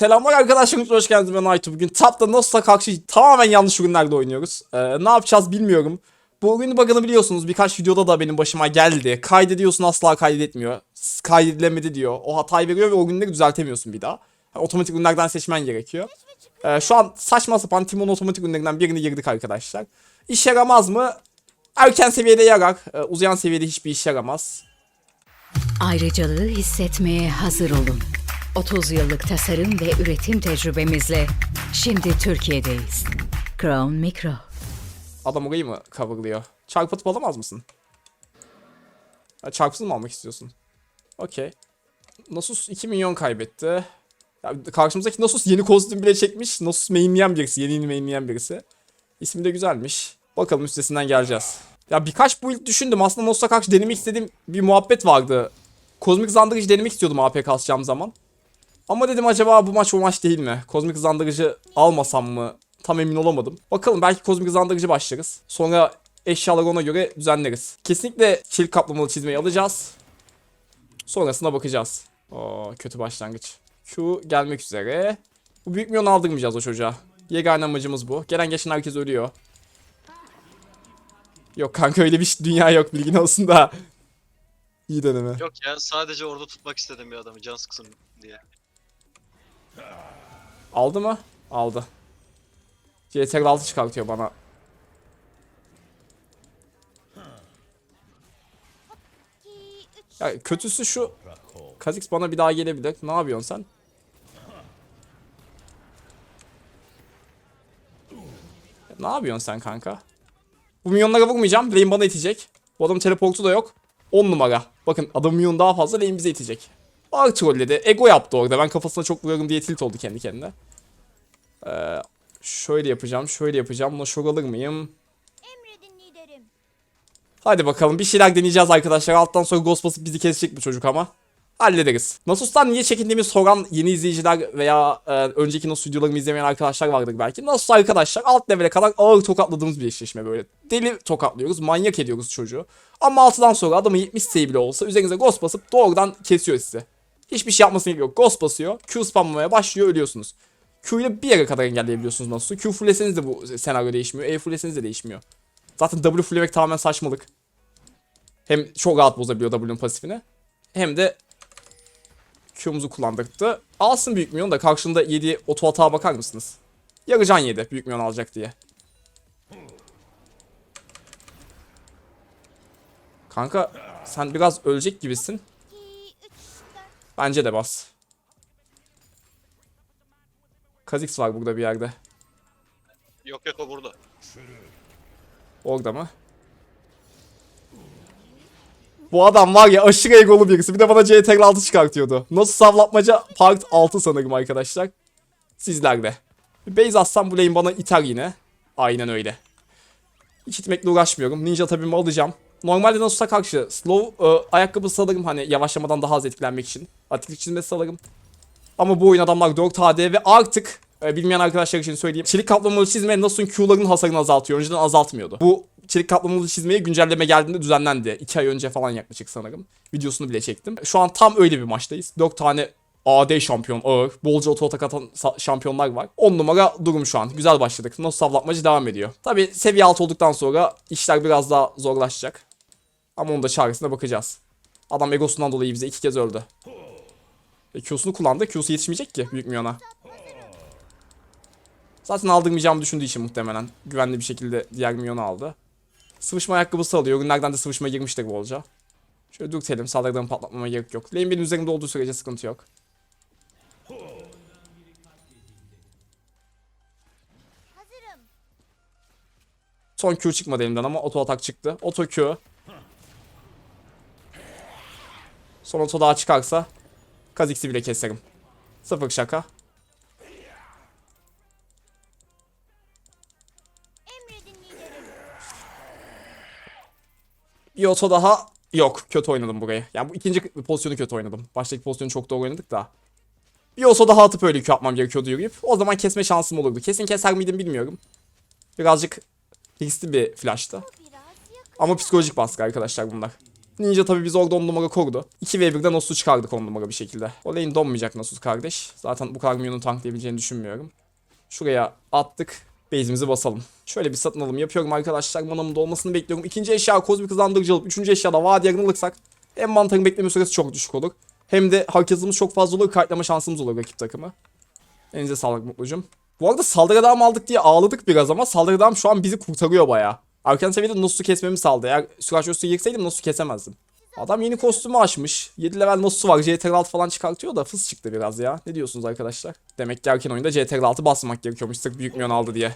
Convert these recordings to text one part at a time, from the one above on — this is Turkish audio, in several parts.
Selamlar arkadaşlar, hoş geldiniz ben Aytu. Bugün Tap'ta Nost'a karşı tamamen yanlış ürünlerde oynuyoruz. Ee, ne yapacağız bilmiyorum. Bu oyunu bug'ını biliyorsunuz. Birkaç videoda da benim başıma geldi. Kaydediyorsun asla kaydetmiyor. Kaydedilemedi diyor. O hatayı veriyor ve o günleri düzeltemiyorsun bir daha. Yani otomatik ürünlerden seçmen gerekiyor. Ee, şu an saçma sapan Timon otomatik ürünlerinden birini girdik arkadaşlar. İşe yaramaz mı? Erken seviyede yarar. Ee, uzayan seviyede hiçbir işe yaramaz. Ayrıcalığı hissetmeye hazır olun. 30 yıllık tasarım ve üretim tecrübemizle şimdi Türkiye'deyiz. Crown Micro. Adam orayı mı coverlıyor? Çarpıtıp alamaz mısın? Çarpsız mı almak istiyorsun? Okey. Nasus 2 milyon kaybetti. Ya, karşımızdaki Nasus yeni kostüm bile çekmiş. Nasus mainleyen birisi. Yeni mainleyen birisi. İsmi de güzelmiş. Bakalım üstesinden geleceğiz. Ya birkaç build düşündüm. Aslında Nasus'a karşı denemek istediğim bir muhabbet vardı. Kozmik hızlandırıcı denemek istiyordum AP kasacağım zaman. Ama dedim acaba bu maç o maç değil mi? Kozmik hızlandırıcı almasam mı? Tam emin olamadım. Bakalım belki kozmik hızlandırıcı başlarız. Sonra eşyaları ona göre düzenleriz. Kesinlikle çelik kaplamalı çizmeyi alacağız. Sonrasına bakacağız. Oo, kötü başlangıç. Q gelmek üzere. Bu büyük milyon aldırmayacağız o çocuğa. Yegane amacımız bu. Gelen geçen herkes ölüyor. Yok kanka öyle bir dünya yok bilgin olsun da. İyi deneme. Yok ya sadece orada tutmak istedim bir adamı can sıksın diye. Aldı mı? Aldı. CTRL 6 çıkartıyor bana. Ya kötüsü şu. Kha'Zix bana bir daha gelebilir. Ne yapıyorsun sen? Ne yapıyorsun sen kanka? Bu milyonlara vurmayacağım. Lane bana itecek. Bu adamın teleportu da yok. 10 numara. Bakın adam milyon daha fazla lane bize itecek. Ağır trolledi. Ego yaptı orada. Ben kafasına çok vuruyorum diye tilt oldu kendi kendine. Ee, şöyle yapacağım, şöyle yapacağım. Buna şok alır mıyım? Hadi bakalım bir şeyler deneyeceğiz arkadaşlar. Alttan sonra Ghost basıp bizi kesecek bu çocuk ama. Hallederiz. Nasus'tan niye çekindiğimi soran yeni izleyiciler veya e, önceki Nasus videolarımı izlemeyen arkadaşlar vardır belki. Nasus arkadaşlar alt level'e kadar ağır tokatladığımız bir eşleşme böyle. Deli tokatlıyoruz, manyak ediyoruz çocuğu. Ama altıdan sonra adamı 70 sayı bile olsa üzerinize Ghost basıp doğrudan kesiyor sizi. Hiçbir şey yapmasına gerek yok. Ghost basıyor, Q spamlamaya başlıyor, ölüyorsunuz. Q ile bir yere kadar engelleyebiliyorsunuz Nasus'u. Q fulleseniz de bu senaryo değişmiyor. E fulleseniz de değişmiyor. Zaten W fulllemek tamamen saçmalık. Hem çok rahat bozabiliyor W'nun pasifini. Hem de Q'muzu kullandırdı. Alsın büyük milyon da karşında yediği oto hata bakar mısınız? Yarı can yedi büyük milyon alacak diye. Kanka sen biraz ölecek gibisin. 2, 3, 4. Bence de bas. Kha'Zix var burada bir yerde. Yok yok o burada. Orada mı? Bu adam var ya aşırı egolu birisi. Bir de bana CTRL 6 çıkartıyordu. Nasıl savlatmaca part 6 sanırım arkadaşlar. Sizlerde. Bir base atsam bu lane bana iter yine. Aynen öyle. Hiç itmekle uğraşmıyorum. Ninja tabimi alacağım. Normalde Nasus'a karşı slow e, ayakkabı alırım hani yavaşlamadan daha az etkilenmek için. Atiklik çizmesi alırım. Ama bu oyun adamlar 4 HD ve artık e, bilmeyen arkadaşlar için söyleyeyim. Çelik kaplamalı çizme Nasus'un Q'larının hasarını azaltıyor. Önceden azaltmıyordu. Bu çelik kaplamalı çizmeye güncelleme geldiğinde düzenlendi. 2 ay önce falan yaklaşık sanırım. Videosunu bile çektim. Şu an tam öyle bir maçtayız. 4 tane AD şampiyon ağır. Bolca oto atak atan şampiyonlar var. 10 numara durum şu an. Güzel başladık. Nasus savlatmacı devam ediyor. Tabi seviye 6 olduktan sonra işler biraz daha zorlaşacak. Ama onun da çaresine bakacağız. Adam egosundan dolayı bize iki kez öldü. E, Q'sunu kullandı. Q'su yetişmeyecek ki büyük milyona. Zaten aldırmayacağımı düşündüğü için muhtemelen güvenli bir şekilde diğer milyonu aldı. Sıvışma ayakkabısı alıyor. Günlerden de sıvışma girmiştir bolca. Şöyle dürtelim. Saldırıdan patlatmama gerek yok. Lane benim üzerimde olduğu sürece sıkıntı yok. Son Q çıkmadı elimden ama oto atak çıktı. Oto Q. Son oto daha çıkarsa Kha'Zix'i bile keserim. Sıfır şaka. Bir oto daha yok. Kötü oynadım burayı. Yani bu ikinci pozisyonu kötü oynadım. Baştaki pozisyonu çok doğru oynadık da. Bir oto daha atıp öyle yapmam gerekiyordu yürüyüp. O zaman kesme şansım olurdu. Kesin keser miydim bilmiyorum. Birazcık riskli bir flash'tı. Ama psikolojik baskı arkadaşlar bunlar. Ninja tabii biz orada 10 numara korudu. 2v1'de Nasus'u çıkardık 10 numara bir şekilde. O lane donmayacak Nasus kardeş. Zaten bu kadar minyonu tanklayabileceğini düşünmüyorum. Şuraya attık. Base'imizi basalım. Şöyle bir satın alım yapıyorum arkadaşlar. Manamın dolmasını bekliyorum. İkinci eşya kozmik hızlandırıcı alıp üçüncü eşyada vadiyarını alırsak hem mantarın bekleme süresi çok düşük olur. Hem de herkesimiz çok fazla olur. Kayıtlama şansımız olur rakip takımı. Elinize sağlık Mutlucum. Bu arada saldırı dağım aldık diye ağladık biraz ama saldırı dağım şu an bizi kurtarıyor bayağı. Erken seviyede Nosus'u kesmemi sağladı. Eğer Süraç Öztürk'e girseydim Nosus'u kesemezdim. Adam yeni kostümü açmış. 7 level Nosus'u var. CTRL 6 falan çıkartıyor da fıs çıktı biraz ya. Ne diyorsunuz arkadaşlar? Demek ki erken oyunda CTRL 6 basmak gerekiyormuş sırf büyük milyon aldı diye.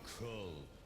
Keşfe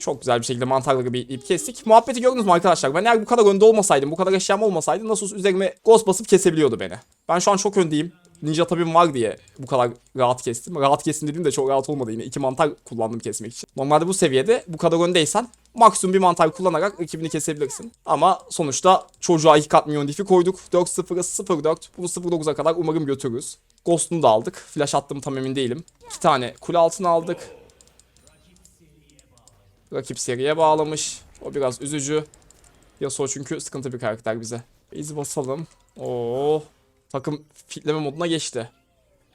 Çok güzel bir şekilde mantarları bir ip kestik. Muhabbeti gördünüz mü arkadaşlar? Ben eğer bu kadar önde olmasaydım, bu kadar eşyam olmasaydı nasıl üzerime ghost basıp kesebiliyordu beni. Ben şu an çok öndeyim. Ninja tabim var diye bu kadar rahat kestim. Rahat kestim dediğim de çok rahat olmadı yine. İki mantar kullandım kesmek için. Normalde bu seviyede bu kadar öndeysen maksimum bir mantar kullanarak rakibini kesebilirsin. Ama sonuçta çocuğa iki kat milyon difi koyduk. 4-0'a 0-4. Bunu 0-9'a kadar umarım götürürüz. Ghost'unu da aldık. Flash attım tam emin değilim. İki tane kule altına aldık. Rakip seriye bağlamış. O biraz üzücü. Yasuo çünkü sıkıntı bir karakter bize. İzi basalım. Oo. Takım fitleme moduna geçti.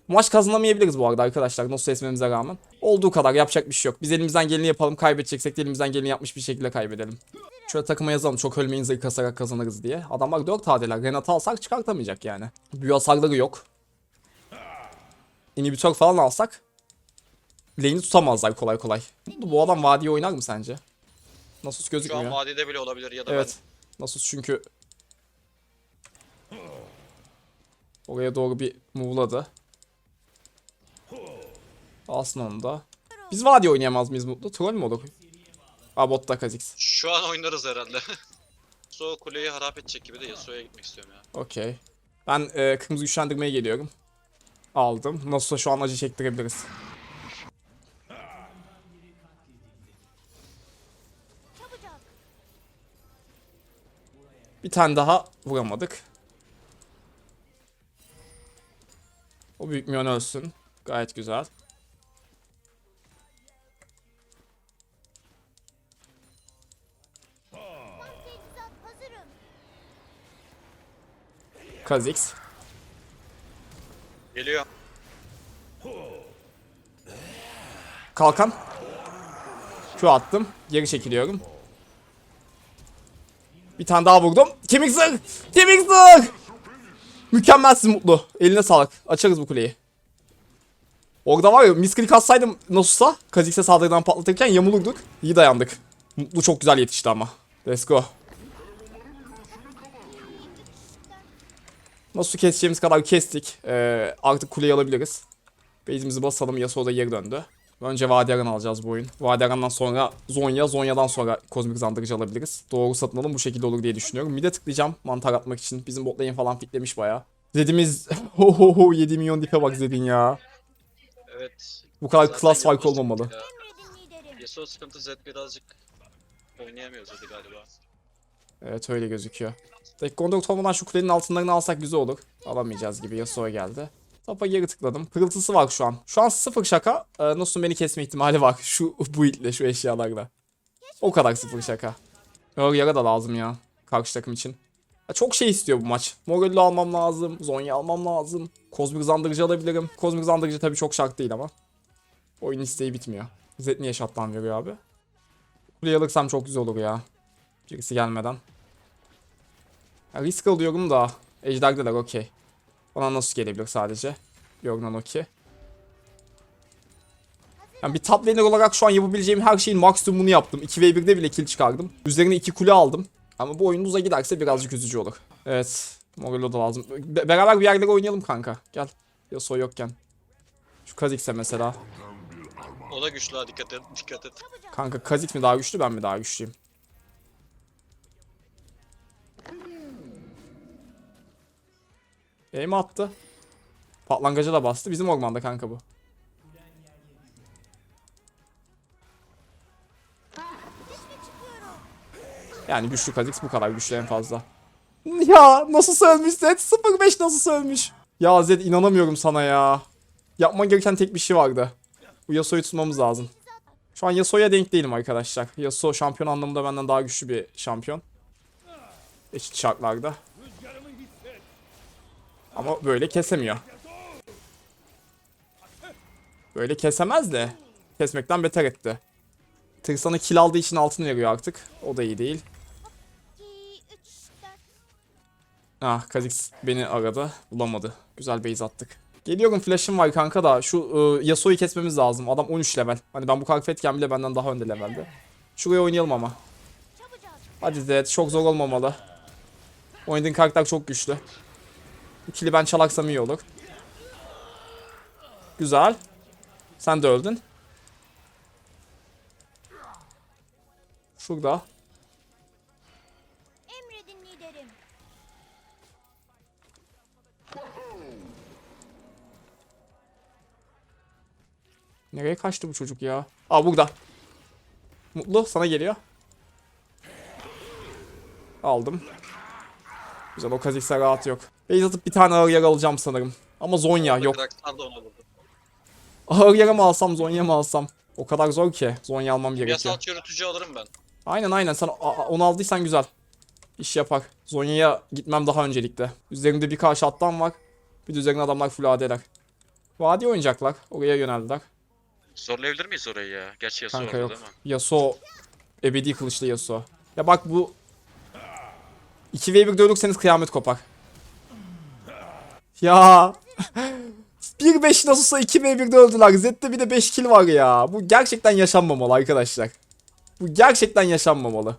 Maç kazanamayabiliriz bu arada arkadaşlar. Nasıl esmemize rağmen. Olduğu kadar yapacak bir şey yok. Biz elimizden geleni yapalım. Kaybedeceksek de elimizden geleni yapmış bir şekilde kaybedelim. Şöyle takıma yazalım. Çok ölmeyin zırh kasarak kazanırız diye. Adamlar 4 adeler. Renat'ı alsak çıkartamayacak yani. Büyü hasarları yok. İnhibitör falan alsak lane'i tutamazlar kolay kolay. Bu adam vadiye oynar mı sence? Nasus Şu an gözükmüyor. vadide bile olabilir ya da Evet. Nasus çünkü oraya doğru bir move'ladı. Alsın onu da. Biz vadiye oynayamaz mıyız Mutlu? Troll mü olur? Aa botta Kha'Zix. ben şu an oynarız herhalde. Yasuo kuleyi harap edecek gibi de Yasuo'ya gitmek istiyorum ya. Okey. Ben e, kırmızı güçlendirmeye geliyorum. Aldım. Nasus'a şu an acı çektirebiliriz. Bir tane daha vuramadık. O büyük milyon ölsün. Gayet güzel. Kha'Zix. Geliyor. Kalkan. Şu attım. Geri çekiliyorum. Bir tane daha vurdum. Kemik zırh! Mükemmelsin Mutlu. Eline sağlık. Açarız bu kuleyi. Orada var ya misklik atsaydım Nasus'a Kha'Zix'e saldırıdan patlatırken yamulurduk. İyi dayandık. Mutlu çok güzel yetişti ama. Let's go. Nasus'u keseceğimiz kadar kestik. Ee, artık kuleyi alabiliriz. Base'imizi basalım. Yasuo da geri döndü. Önce Vadiyaran alacağız bu oyun. Vadiyaran'dan sonra Zonya, Zonya'dan sonra kozmik zandırıcı alabiliriz. Doğru satın alım bu şekilde olur diye düşünüyorum. Mid'e tıklayacağım mantar atmak için. Bizim bot lane falan fitlemiş bayağı. Zed'imiz ho ho ho 7 milyon dipe bak Zed'in ya. Evet. Bu kadar Zaten klas fark yapmıştık olmamalı. Yasuo sıkıntı Zed birazcık oynayamıyoruz hadi galiba. Evet öyle gözüküyor. Dakika 14 olmadan şu kulenin altınlarını alsak güzel olur. Alamayacağız gibi Yasuo geldi. Tapa geri tıkladım. Pırıltısı var şu an. Şu an sıfır şaka. Ee, Nasıl beni kesme ihtimali var. Şu bu itle şu eşyalarla. O kadar sıfır şaka. Yara da lazım ya. Karşı takım için. Ya çok şey istiyor bu maç. Morello almam lazım. Zonya almam lazım. Kozmik zandırıcı alabilirim. Kozmik zandırıcı tabii çok şart değil ama. Oyun isteği bitmiyor. Zed niye şatlan veriyor abi? Kuleyi alırsam çok güzel olur ya. Birisi gelmeden. Ya risk alıyorum da. Ejderdeler okey. Bana nasıl gelebilir sadece. Yorgan okey. Yani bir top laner olarak şu an yapabileceğim her şeyin maksimumunu yaptım. 2v1'de bile kill çıkardım. Üzerine 2 kule aldım. Ama bu oyun uza giderse birazcık üzücü olur. Evet. Morello da lazım. Be- beraber bir yerlere oynayalım kanka. Gel. Yasuo yokken. Şu Kha'Zix'e mesela. O da güçlü ha dikkat et. Dikkat et. Kanka Kha'Zix mi daha güçlü ben mi daha güçlüyüm? Aim attı. Patlangaca da bastı. Bizim ormanda kanka bu. Yani güçlü Kha'Zix bu kadar güçlü en fazla. Ya nasıl ölmüş Zed? 05 nasıl ölmüş? Ya Zed inanamıyorum sana ya. Yapman gereken tek bir şey vardı. Bu Yasuo'yu tutmamız lazım. Şu an Yasuo'ya denk değilim arkadaşlar. Yasuo şampiyon anlamında benden daha güçlü bir şampiyon. Eşit şartlarda. Ama böyle kesemiyor. Böyle kesemez de. Kesmekten beter etti. Tırsan'ı kill aldığı için altın veriyor artık. O da iyi değil. 2, 3, 4. Ah Kha'Zix beni aradı. Bulamadı. Güzel base attık. Geliyorum flash'ım var kanka da şu e, Yasuo'yu kesmemiz lazım. Adam 13 level. Hani ben bu kadar fetken bile benden daha önde levelde. Şuraya oynayalım ama. Hadi Zed çok zor olmamalı. Oynadığın karakter çok güçlü. İkili ben çalaksam iyi olur. Güzel. Sen de öldün. Şurada. Nereye kaçtı bu çocuk ya? Aa burada. Mutlu sana geliyor. Aldım. Güzel o Kha'Zix'e rahat yok. Base atıp bir tane ağır yara alacağım sanırım. Ama Zonya yok. Ağır yara mı alsam Zonya mı alsam? O kadar zor ki. Zonya almam gerekiyor. Yasal çürütücü alırım ben. Aynen aynen sen onu aldıysan güzel. İş yapar. Zonya'ya gitmem daha öncelikle. Üzerimde bir karşı attan var. Bir de üzerine adamlar full AD'ler. Vadi oynayacaklar. Oraya yöneldiler. Zorlayabilir miyiz orayı ya? Gerçi Yasuo Kanka orada yok. değil mi? Yasuo. Ebedi kılıçlı Yasuo. Ya bak bu 2v1 dövülürseniz kıyamet kopar. Ya. 1-5 nasılsa 2v1'de öldüler. Zed'de bir de 5 kill var ya. Bu gerçekten yaşanmamalı arkadaşlar. Bu gerçekten yaşanmamalı.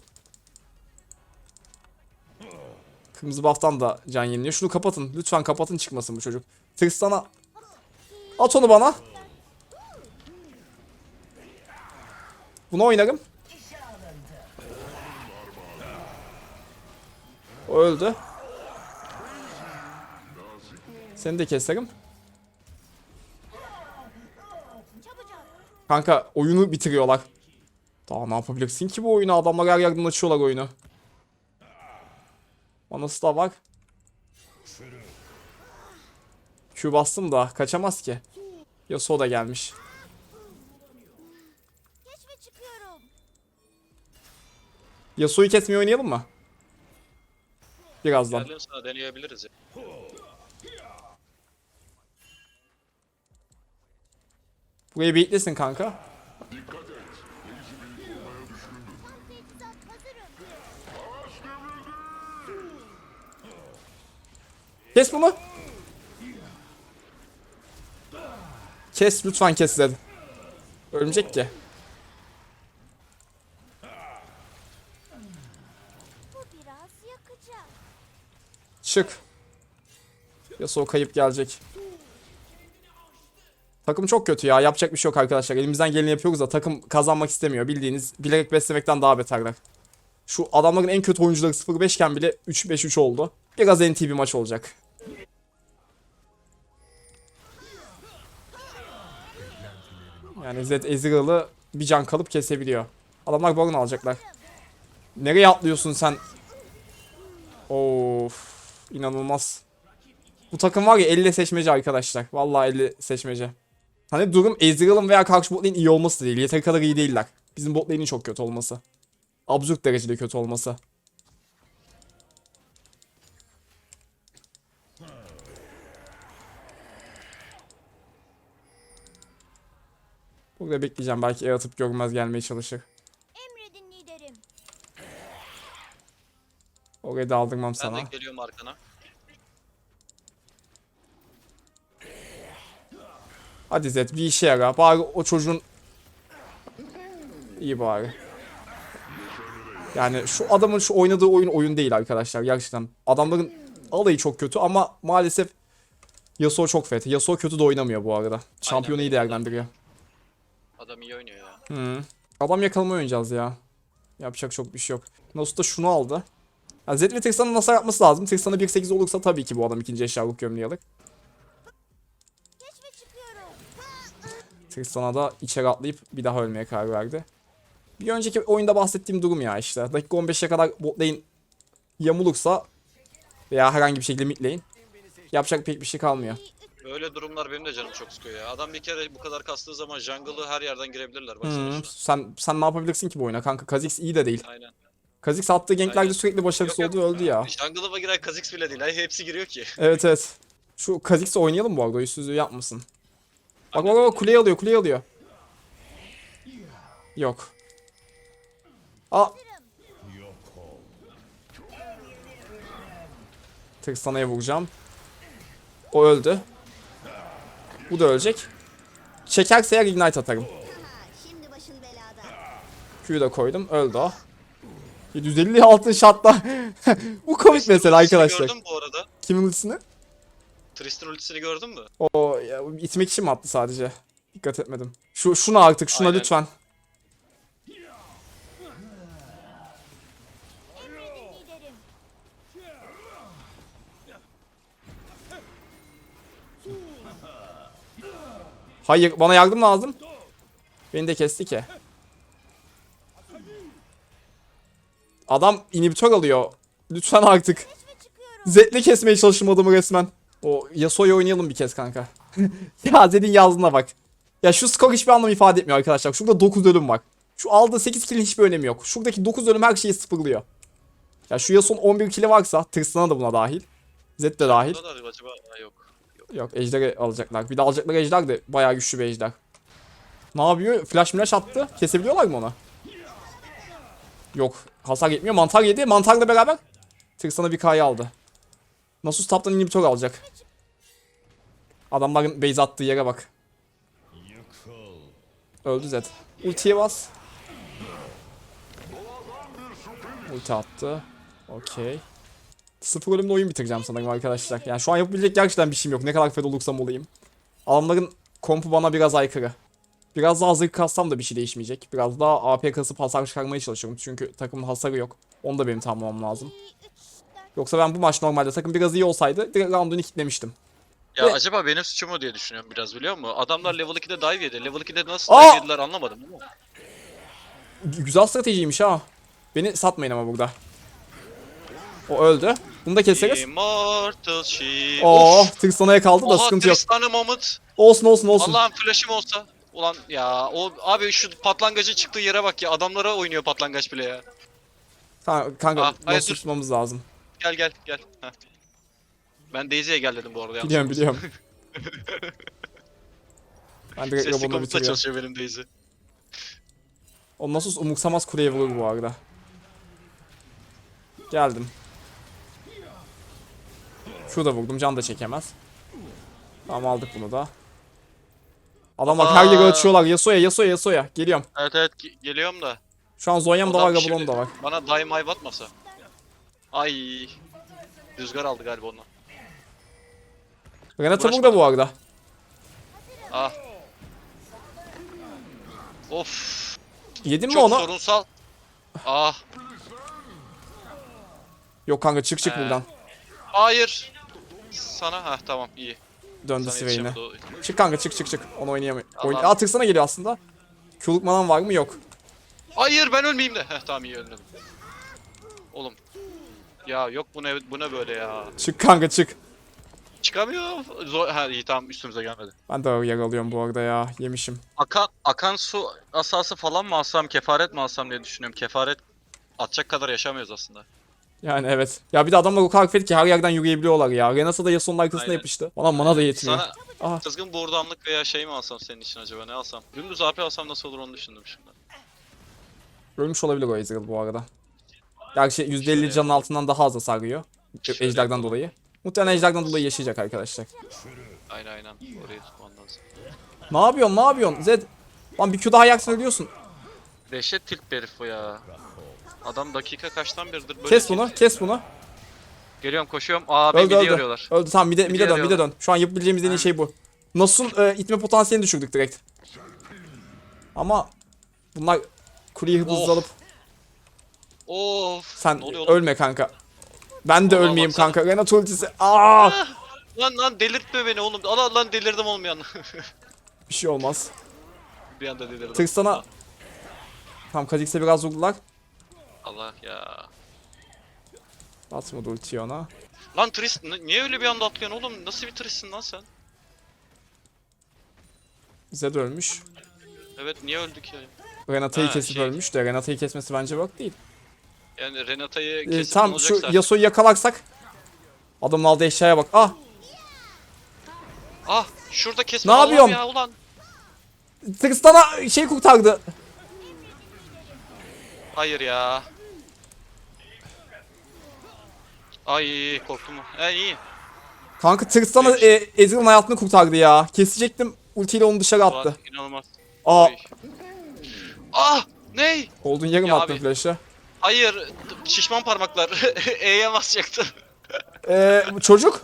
Kırmızı buff'tan da can yeniliyor. Şunu kapatın. Lütfen kapatın çıkmasın bu çocuk. Tristan'a at onu bana. Bunu oynarım. O öldü. Seni de keserim. Kanka oyunu bitiriyorlar. Daha ne yapabilirsin ki bu oyunu? Adamlar her yerden açıyorlar oyunu. Manası da var. Q bastım da kaçamaz ki. Yasuo da gelmiş. Çıkıyorum. Yasuo'yu kesmeye oynayalım mı? Birazdan. Geldim sana deneyebiliriz ya. Burayı beklesin kanka. Kes bunu. Kes lütfen kes dedim. Ölmeyecek ki. Bu biraz yakacak. Çık. Yasuo kayıp gelecek. Takım çok kötü ya. Yapacak bir şey yok arkadaşlar. Elimizden geleni yapıyoruz da takım kazanmak istemiyor. Bildiğiniz bilerek beslemekten daha beterler. Şu adamların en kötü oyuncuları 0-5 iken bile 3-5-3 oldu. Biraz NT bir maç olacak. Yani Zed Ezreal'ı bir can kalıp kesebiliyor. Adamlar Baron alacaklar. Nereye atlıyorsun sen? Of, inanılmaz. Bu takım var ya 50 seçmeci arkadaşlar. Vallahi 50 seçmeci. Hani durum Ezreal'ın veya karşı bot lane'in iyi olması değil. Yeteri kadar iyi değiller. Bizim bot lane'in çok kötü olması. Absürt derecede kötü olması. Burada bekleyeceğim. Belki E atıp görmez gelmeye çalışır. Orayı da aldırmam Ben sana. de geliyorum arkana. Hadi Zed bir işe yara. Bari o çocuğun... İyi bari. Yani şu adamın şu oynadığı oyun oyun değil arkadaşlar gerçekten. Adamların alayı çok kötü ama maalesef Yasuo çok fethi. Yasuo kötü de oynamıyor bu arada. Şampiyonu iyi değerlendiriyor. Adam iyi oynuyor ya. Hı. Adam yakalama oynayacağız ya. Yapacak çok bir şey yok. Nasus da şunu aldı. Ya Zed ve Tristan'ın nasıl yapması lazım? Tristan'a 1.8 olursa tabii ki bu adam ikinci eşyalık gömleği alır. Tristan'a da içeri atlayıp bir daha ölmeye karar verdi. Bir önceki oyunda bahsettiğim durum ya işte. Dakika 15'e kadar bot lane yamulursa veya herhangi bir şekilde mid lane yapacak pek bir şey kalmıyor. Böyle durumlar benim de canım çok sıkıyor ya. Adam bir kere bu kadar kastığı zaman jungle'ı her yerden girebilirler. Hmm, sen sen ne yapabilirsin ki bu oyuna kanka? Kha'Zix iyi de değil. Aynen. Kha'Zix attığı ganklerde Aynen. sürekli başarısız Yok, oldu öldü ya. Jungle'ıma giren Kha'Zix bile değil. Ay, hepsi giriyor ki. Evet evet. Şu Kha'Zix'i oynayalım bu arada. Üstsüzlüğü yapmasın. Bak bak bak kuleyi alıyor kuleyi alıyor. Yok. Aa. Tristana'ya vuracağım. O öldü. Bu da ölecek. Çekerse eğer ignite atarım. Şimdi başın belada. Q'yu da koydum. Öldü o. 750 altın şartla. Bu komik mesela Ultisini arkadaşlar. Gördün bu arada? Kimin ultisini? Tristan ultisini gördün mü? O ya, itmek için mi attı sadece? Dikkat etmedim. Şu şuna artık şuna Aynen. lütfen. Hayır bana yardım lazım. Beni de kesti ki. Adam inhibitör alıyor. Lütfen artık. Zed'le kesmeye çalıştım adamı resmen. O Yasuo'yu oynayalım bir kez kanka. ya Zed'in yazdığına bak. Ya şu skor hiçbir anlam ifade etmiyor arkadaşlar. Şurada 9 ölüm var. Şu aldığı 8 kill'in hiçbir önemi yok. Şuradaki 9 ölüm her şeyi sıfırlıyor. Ya şu Yasuo'nun 11 kill'i varsa Tristana da buna dahil. Zed de dahil. Acaba? Ha, yok. Yok ejderi alacaklar. Bir de alacaklar ejder de bayağı güçlü bir ejder. Ne yapıyor? Flash flash attı. Kesebiliyorlar mı onu? Yok. Hasar yetmiyor. Mantar yedi. Mantarla beraber Tristan'a bir K'yı aldı. Nasus taptan inhibitor alacak. Adamların base attığı yere bak. Öldü Zed. Ultiye bas. Ulti attı. Okey. Sıfır ölümle oyun bitireceğim sanırım arkadaşlar. Yani şu an yapabilecek gerçekten bir şeyim yok. Ne kadar fed olursam olayım. Adamların kompu bana biraz aykırı. Biraz daha hazır kassam da bir şey değişmeyecek. Biraz daha AP kasıp hasar çıkarmaya çalışıyorum. Çünkü takımın hasarı yok. Onu da benim tamamlamam lazım. Yoksa ben bu maç normalde takım biraz iyi olsaydı direkt round'unu kitlemiştim. Ya Ve- acaba benim suçum mu diye düşünüyorum biraz biliyor musun? Adamlar level 2'de dive yedi. Level 2'de nasıl Aa! dive yediler anlamadım ama. Güzel stratejiymiş ha. Beni satmayın ama burada. O öldü. Bunu da keseriz. Immortal She. Oo, Of. Tristana'ya kaldı da Oha sıkıntı yok. Tristan'ı Mamut. Olsun olsun olsun. Allah'ım flash'ım olsa. Ulan ya o abi şu patlangacı çıktığı yere bak ya adamlara oynuyor patlangaç bile ya. Tamam, kanka Ah, hayır, dur. tutmamız lazım. Gel gel gel. Heh. Ben Daisy'ye gel dedim bu arada yalnız. Biliyorum biliyorum. ben direkt Sesli Rabon'u komutla bitiriyorum. çalışıyor benim Daisy. O nasıl umursamaz kuleye vurur bu arada. Geldim. Şurada vurdum can da çekemez. Tamam aldık bunu da. Adamlar her yere Aa. açıyorlar. Yasuo'ya Yasuo'ya Yasuo'ya. Geliyorum. Evet evet ge- geliyorum da. Şu an Zonya'm da Adam var Rabon'um şimdi da var. Bana dive may batmasa. Ay. Rüzgar aldı galiba ondan. Renata Uğraşma. burada bu arada. Ah. Of. Yedin mi Çok onu? sorunsal. Ah. Yok kanka çık çık Ee, buradan. Hayır. Sana ha tamam iyi. Döndü Swain'e. Çık kanka çık çık çık. Onu oynayamıyor. Oyn Allah'ım. Aa tırsana geliyor aslında. Q'luk manan var mı? Yok. Hayır ben ölmeyeyim de. Heh tamam iyi ölmedim. Oğlum. Ya yok bu ne bu ne böyle ya. Çık kanka çık. Çıkamıyor. Zor ha iyi tamam üstümüze gelmedi. Ben de yer alıyorum bu arada ya. Yemişim. Akan akan su asası falan mı alsam, kefaret mi alsam diye düşünüyorum. Kefaret atacak kadar yaşamıyoruz aslında. Yani evet. Ya bir de adamlar o kadar fed ki her yerden yürüyebiliyorlar ya. Renata da Yasuo'nun arkasına Aynen. yapıştı. Bana mana da yetmiyor. Sana Aha. kızgın buğurdanlık veya şey mi alsam senin için acaba ne alsam? Dümdüz AP alsam nasıl olur onu düşündüm şimdi. Ölmüş olabilir o Ezreal bu arada. Gerçi %50 canın altından daha az sarıyor. Şöyle Ejderden dolayı. Muhtemelen ejderden dolayı yaşayacak arkadaşlar. Aynen aynen orayı tutman lazım. Ne yapıyorsun ne yapıyorsun Zed? Lan bir Q daha yaksın ölüyorsun. Dehşet tilt bir herif bu ya. Adam dakika kaçtan beridir böyle Kes bunu kes bunu. Geliyorum koşuyorum. Aa beni Öldü midi öldü. yoruyorlar. Öldü tamam mide, mide Mide dön mide dön. Şu an yapabileceğimiz en iyi şey bu. Nasus'un e, itme potansiyelini düşürdük direkt. Ama bunlar kuleyi hızlı Of. alıp Of. sen oğlum? ölme kanka. Ben de Vallahi ölmeyeyim baksana. kanka. Renata ultisi. Aa! Lan lan delirtme beni oğlum. Allah lan delirdim oğlum anda. Bir şey olmaz. bir anda delirdim. Tristan'a Tamam Kha'Zix'e biraz vurdular. Allah ya. Atmadı ultiyi ona. Lan Trist niye öyle bir anda atlıyorsun oğlum? Nasıl bir Trist'sin lan sen? Zed ölmüş. Evet niye öldük ya? Renata'yı Ha, kesip şey. ölmüş de Renata'yı kesmesi bence work değil. Yani Renata'yı Ee, kesip tam şu olacaksa. Yasuo'yu yakalarsak. Adamın aldığı eşyaya bak. Ah! Ah şurada kesme Ne Allah'ım yapıyorum? ya ulan. Tristan'a şey kurtardı. Hayır ya. Ay korktum. He iyi. Kanka Tristan'a e, Ezreal'ın hayatını kurtardı ya. Kesecektim. Ultiyle onu dışarı Ulan, attı. inanılmaz. Aa. Ah ney? Golden yarım Ya attı abi. flash'ı. Hayır şişman parmaklar. E'ye basacaktı. Ee, çocuk.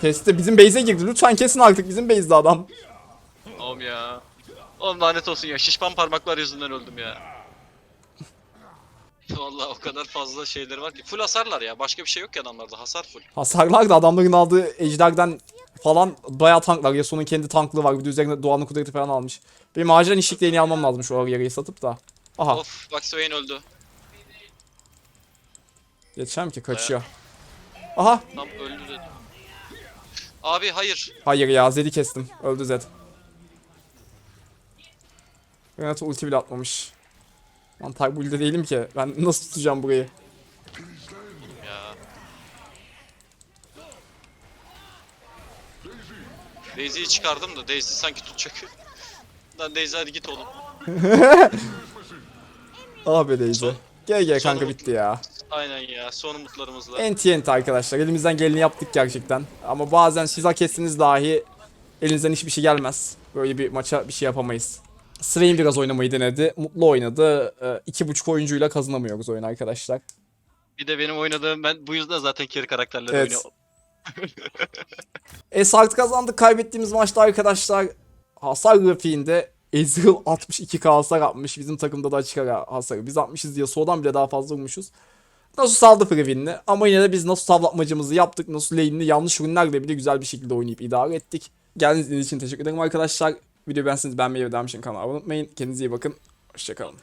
Kesti. Bizim base'e girdi. Lütfen kesin artık. Bizim base'de adam. Oğlum ya. Oğlum lanet olsun ya. Şişman parmaklar yüzünden öldüm ya. Vallahi o kadar fazla şeyleri var ki. Full hasarlar ya. Başka bir şey yok ki adamlarda. Hasar full. Hasarlar da adamların aldığı ejderden falan bayağı tanklar. Yasuo'nun kendi tanklığı var. Bir de üzerine Doğan'ın kudreti falan almış. Benim acilen işliklerini almam lazım şu yarıyı satıp da. Aha. Of bak Swain öldü. Yetişemem ki kaçıyor. Aha. Tam öldü dedi. Abi hayır. Hayır ya Zed'i kestim. Öldü Zed. Renata ulti bile atmamış. Mantar build'de değilim ki. Ben nasıl tutacağım burayı? Ya. Daisy'yi çıkardım da Daisy sanki tutacak. Lan Daisy hadi git oğlum. Ah be Daisy. Son- GG kanka bitti ya. Aynen ya. Son umutlarımızla. Enti enti arkadaşlar. Elimizden geleni yaptık gerçekten. Ama bazen siz hak etsiniz dahi elinizden hiçbir şey gelmez. Böyle bir maça bir şey yapamayız. Swain biraz oynamayı denedi. Mutlu oynadı. Ee, iki buçuk oyuncuyla kazanamıyoruz oyunu arkadaşlar. Bir de benim oynadığım ben bu yüzden zaten carry karakterleri Evet. oynuyorum. Es artı kazandık. Kaybettiğimiz maçta arkadaşlar hasar grafiğinde Ezreal 62k hasar atmış. Bizim takımda da açık ara hasarı. Biz atmışız diye So'dan bile daha fazla vurmuşuz. Nasus saldı Frevin'ini ama yine de biz Nasus tavlatmacımızı yaptık. Nasus lane'ini yanlış ürünlerle bile güzel bir şekilde oynayıp idare ettik. Geldiğiniz için teşekkür ederim arkadaşlar. Videoyu beğenseniz beğenmeyi ve devam için kanala abone olmayı. Kendinize iyi bakın. Hoşçakalın.